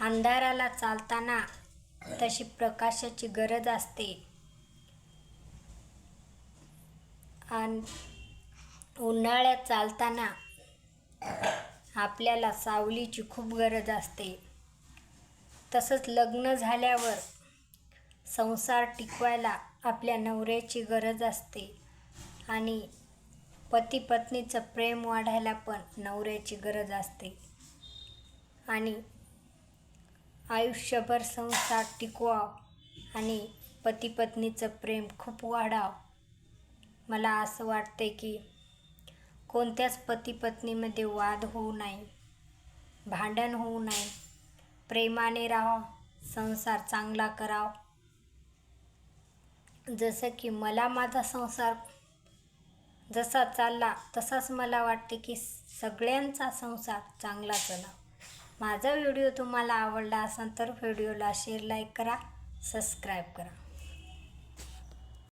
अंधाराला चालताना तशी प्रकाशाची गरज असते. आणि उन्हाळ्यात चालताना आपल्याला सावलीची खूप गरज असते. तसंच लग्न झाल्यावर संसार टिकवायला आपल्या नवऱ्याची गरज असते. आणि पती पत्नीचं प्रेम वाढायला पण नवऱ्याची गरज असते. आणि आयुष्यभर संसार टिकवाव आणि पती पत्नीचं प्रेम खूप वाढाव. मला असं वाटते की कोणत्याच पती पत्नीमध्ये वाद होऊ नये भांडण होऊ नये प्रेमाने राहावं संसार चांगला कराव. जसं की मला माझा संसार जसा चालला तसाच मला वाटते की सगळ्यांचा संसार चांगला चला माझा व्हिडिओ तुम्हाला आवडला असेल तर व्हिडिओला शेअर लाईक करा सबस्क्राईब करा.